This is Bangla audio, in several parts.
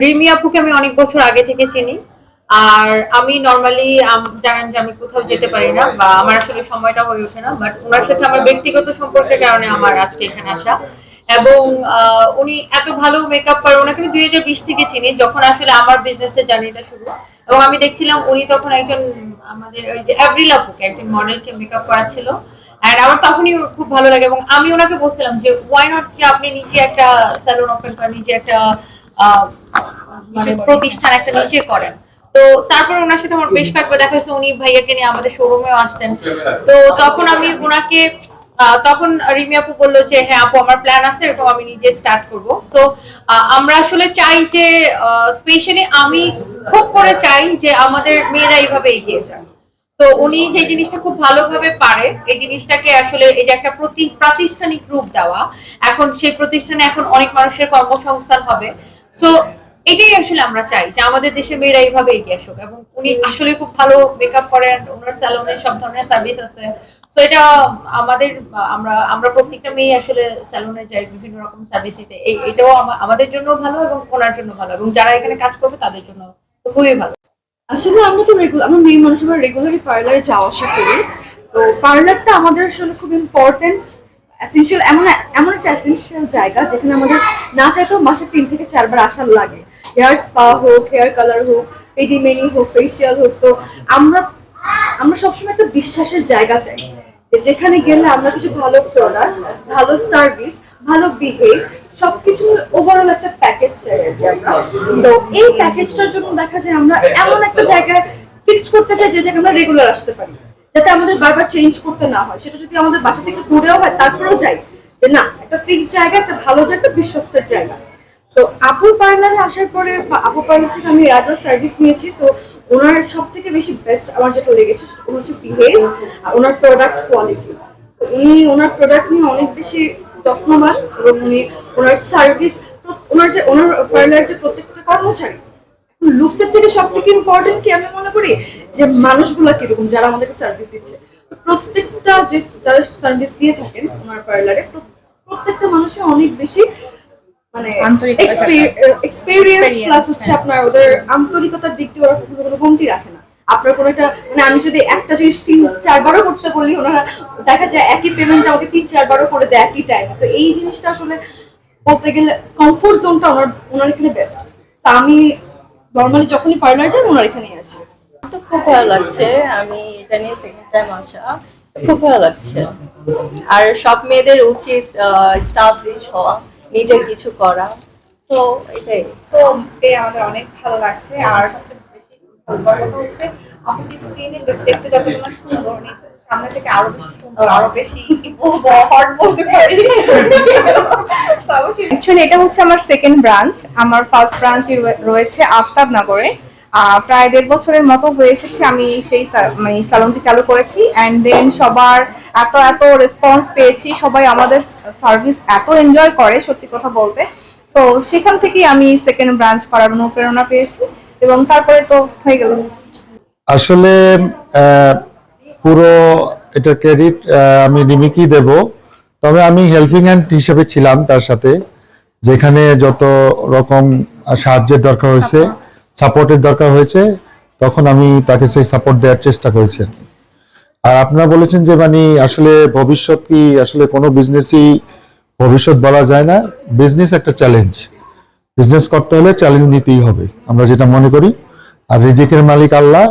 রিমি আপুকে আমি অনেক বছর আগে থেকে চিনি। আর আমি নর্মালি জানেন যে আমি কোথাও যেতে পারি না বা আমার আসলে সময়টা হয়ে ওঠে না বাট ওনার সাথে আমার ব্যক্তিগত সম্পর্কের কারণে আমার আজকে এখানে আসা। এবং উনি এত ভালো মেকআপ করে ওনাকে আমি দুই হাজার বিশ থেকে চিনি, যখন আসলে আমার বিজনেসের জার্নিটা শুরু। এবং আমি দেখছিলাম উনি তখন একজন আমাদের ওই যে এভরিল আপুকে, একজন মডেলকে মেকআপ করাচ্ছিল এন্ড আমার তখনই খুব ভালো লাগে এবং আমি ওনাকে বলছিলাম যে ওয়াই নট যে আপনি নিজে একটা স্যালুন ওপেন করেন, নিজে একটা মানে প্রতিষ্ঠান একটা নিজে করেন। তো তারপর ওনার সাথে আমার বেশ কয়েকবার দেখা হয়েছে। উনি ভাইয়াকে নিয়ে আমাদের শোরুমেও আসতেন। তো তখন আমি ওনাকে তখন রিমি আপু বলল যে হ্যাঁ আপু আমার প্ল্যান আছে এরকম আমি নিজে স্টার্ট করব। সো আমরা আসলে চাই যে স্পেশালি আমি খুব করে চাই যে আমাদের মেয়েরা এইভাবে এগিয়ে যায় তো উনি যে জিনিসটা খুব ভালোভাবে পারে এই জিনিসটাকে আসলে এই যে একটা প্রতি প্রাতিষ্ঠানিক রূপ দেওয়া এখন সেই প্রতিষ্ঠানে এখন অনেক মানুষের কর্মসংস্থান হবে। সো এটাই আসলে আমরা চাই যে আমাদের দেশের মেয়েরা এইভাবে এগিয়ে আসুক এবং উনি আসলে খুব ভালো মেকআপ করেন, ওনার স্যালনে সব ধরনের সার্ভিস আছে। সো এটা আমাদের, আমরা আমরা প্রত্যেকটা মেয়ে আসলে স্যালনে যাই, বিভিন্ন রকম সার্ভিস দিতে এই এটাও আমাদের জন্য ভালো এবং ওনার জন্য ভালো এবং যারা এখানে কাজ করবে তাদের জন্য খুবই ভালো। আসলে আমরা তো রেগুলার আমরা মেয়ে মানুষ, আমরা রেগুলারই পার্লারে যাওয়া আসা করি। তো পার্লারটা আমাদের আসলে খুব ইম্পর্টেন্ট এসেনশিয়াল এমন এমন একটা এসেনশিয়াল জায়গা যেখানে আমাদের না চাইতেও মাসে তিন থেকে চারবার আসার লাগে। হেয়ার স্পা হোক হেয়ার কালার হোক পেডিমেনি হোক ফেসিয়াল হোক, তো আমরা আমরা সবসময় একটা বিশ্বাসের জায়গা চাই যে যেখানে গেলে আমরা কিছু ভালো প্রোডাক্ট ভালো সার্ভিস ভালো বিহেভ সবকিছু ওভারঅল একটা প্যাকেজ চাই আর কি তো এই প্যাকেজটার জন্য দেখা যায় আমরা এমন একটা জায়গায় ফিক্স করতে চাই যে জায়গায় আমরা রেগুলার আসতে পারি। যাতে আমাদের বারবার চেঞ্জ করতে না হয়। সেটা যদি আমাদের বাসা থেকে দূরেও হয়, তারপরেও যাই। যে না, একটা ফিক্স জায়গা, একটা ভালো জায়গা বিশ্বস্তের জায়গা। তো আপুর পার্লারে আসার পরে আপু পার্লার থেকে আমি আগেও সার্ভিস নিয়েছি তো ওনার সব থেকে বেশি বেস্ট আমার যেটা লেগেছে, সেটা হচ্ছে বিহেভ আর ওনার প্রোডাক্ট কোয়ালিটি উনি ওনার প্রোডাক্ট নিয়ে অনেক বেশি যত্নবান এবং উনি ওনার সার্ভিস ওনার যে ওনার পার্লার যে প্রত্যেকটা কর্মচারী লুকসের থেকে সব থেকে ইম্পর্টেন্ট কি আমি মনে করি? যে মানুষগুলো কীরকম যারা আমাদেরকে সার্ভিস দিচ্ছে। প্রত্যেকটা যে যারা সার্ভিস দিয়ে থাকেন ওনার পার্লারে প্রত্যেকটা মানুষের অনেক বেশি মানে এক্সপিরিয়েন্স প্লাস হচ্ছে আপনার ওদের আন্তরিকতার দিক দিয়ে ওরা কখনো কোনো কমতি রাখে না। আপনার কোনো একটা মানে আমি যদি একটা জিনিস তিন চারবারও করতে বলি ওনারা দেখা যায় একই পেমেন্ট আমাকে তিন চারবারও করে দেয় একই টাইম তো এই জিনিসটা আসলে বলতে গেলে কমফোর্ট জোনটা ওনার ওনার এখানে বেস্ট তা আমি নর্মালি যখনই পার্লার যাই ওনার এখানেই আসে। তো খুব ভালো লাগছে। আমি এটা নিয়ে সেকেন্ড টাইম আসা। খুব ভালো লাগছে। আর সব মেয়েদের উচিত স্টাফ দিস হওয়া নিজের কিছু করা। তো এটাই। তো আমাদের অনেক ভালো লাগছে। আর সবচেয়ে বেশি ভালো কথা হচ্ছে আপনি স্ক্রিনে দেখতে যতটা সুন্দর সামনে থেকে আরও বেশি সুন্দর আরও বেশি হট বলতে পারি। অ্যাকচুয়ালি এটা হচ্ছে আমার সেকেন্ড ব্রাঞ্চ আমার ফার্স্ট ব্রাঞ্চ রয়েছে আফতাব নগরে। আহ, প্রায় দেড় বছরের মতো হয়ে এসেছে আমি সেই মানে সালনটি চালু করেছি। অ্যান্ড দেন সবার এত এত রেসপন্স পেয়েছি। সবাই আমাদের সার্ভিস এত এনজয় করে সত্যি কথা বলতে। তো সেখান থেকেই আমি সেকেন্ড ব্রাঞ্চ করার অনুপ্রেরণা পেয়েছি। এবং তারপরে তো হয়ে গেল। আসলে আহ, পুরো এটা ক্রেডিট আমি রিমিকেই দেব। তবে আমি হেল্পিং হ্যান্ড হিসেবে ছিলাম তার সাথে যেখানে যত রকম সাহায্যের দরকার হয়েছে সাপোর্টের দরকার হয়েছে তখন আমি তাকে সেই সাপোর্ট দেওয়ার চেষ্টা করেছি। আর আপনারা বলেছেন যে মানে আসলে ভবিষ্যৎ কি আসলে কোনো বিজনেসই ভবিষ্যৎ বলা যায় না। বিজনেস একটা চ্যালেঞ্জ বিজনেস করতে হলে চ্যালেঞ্জ নিতেই হবে আমরা যেটা মনে করি। আর রিজিকের মালিক আল্লাহ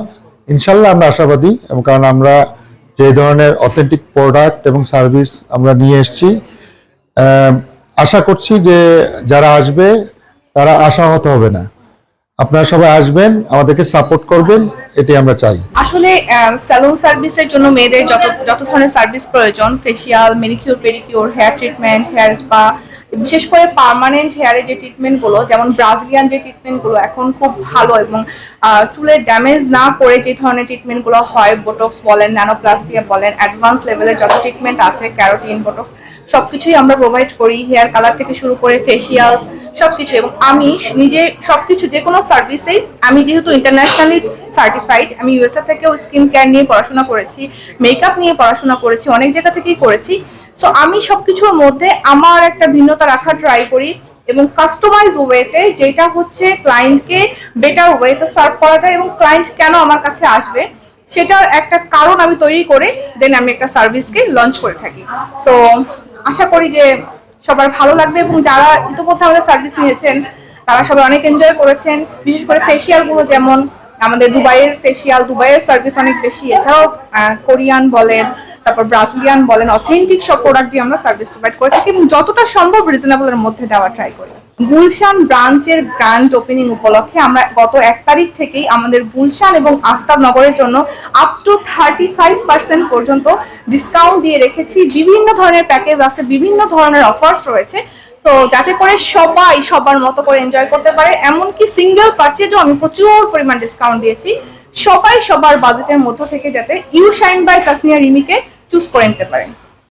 ইনশাল্লাহ আমরা আশাবাদী এবং কারণ আমরা যে ধরনের অথেন্টিক প্রোডাক্ট এবং সার্ভিস আমরা নিয়ে এসেছি আশা করছি যে যারা আসবে, তারা আশাহত হবে না। আপনারা সবাই আসবেন, আমাদেরকে সাপোর্ট করবেন, এটাই আমরা চাই। আসলে স্যালুন সার্ভিসের জন্য মেয়েদের যত যত ধরনের সার্ভিস প্রয়োজন facial manicure pedicure hair treatment hair spa বিশেষ করে পার্মানেন্ট হেয়ারের যে ট্রিটমেন্টগুলো যেমন ব্রাজিলিয়ান যে ট্রিটমেন্টগুলো এখন খুব ভালো এবং চুলের ড্যামেজ না করে যে ধরনের ট্রিটমেন্টগুলো হয় বোটক্স বলেন ন্যানোপ্লাস্টিয়া বলেন অ্যাডভান্স লেভেলের যত ট্রিটমেন্ট আছে ক্যারোটিন বোটক্স সবকিছুই আমরা প্রোভাইড করি হেয়ার কালার থেকে শুরু করে ফেসিয়ালস সবকিছু। এবং আমি নিজে সবকিছু, যে কোনো সার্ভিসেই আমি যেহেতু ইন্টারন্যাশনালি সার্টিফাইড আমি ইউএসএ থেকেও স্কিন কেয়ার নিয়ে পড়াশোনা করেছি মেকআপ নিয়ে পড়াশোনা করেছি, অনেক জায়গা থেকেই করেছি। সো আমি সবকিছুর মধ্যে আমার একটা ভিন্নতা রাখার ট্রাই করি এবং কাস্টমাইজ ওয়েতে যেটা হচ্ছে ক্লায়েন্টকে বেটার ওয়েতে সার্ভ করা যায় এবং ক্লায়েন্ট কেন আমার কাছে আসবে, সেটার একটা কারণ আমি তৈরি করে দেন আমি একটা সার্ভিসকে লঞ্চ করে থাকি। সো আশা করি যে সবার ভালো লাগবে এবং যারা ইতিমধ্যে আমাদের সার্ভিস নিয়েছেন, তারা সবাই অনেক এনজয় করেছেন। বিশেষ করে ফেসিয়ালগুলো যেমন আমাদের দুবাইয়ের ফেসিয়াল দুবাইয়ের সার্ভিস অনেক বেশি। এছাড়াও কোরিয়ান বলেন, তারপর ব্রাজিলিয়ান বলেন অথেন্টিক সব প্রোডাক্ট দিয়ে আমরা সার্ভিস প্রোভাইড করে থাকি এবং যতটা সম্ভব রিজনেবলের মধ্যে দেওয়া ট্রাই করি। গুলশান ব্রাঞ্চের ব্রাঞ্চ ওপেনিং উপলক্ষে আমরা গত এক তারিখ থেকেই আমাদের গুলশান এবং আফতাব নগরের জন্য up to thirty five percent পর্যন্ত ডিসকাউন্ট দিয়ে রেখেছি। বিভিন্ন ধরনের প্যাকেজ আছে, বিভিন্ন ধরনের অফার্স রয়েছে। তো যাতে করে সবাই সবার মতো করে এনজয় করতে পারে। এমনকি সিঙ্গেল পারচেজও আমি প্রচুর পরিমাণ ডিসকাউন্ট দিয়েছি। সবাই সবার বাজেটের মধ্য থেকে যাতে ইউ শাইন বাই তাসনিয়া রিমিকে চুজ করে নিতে পারেন।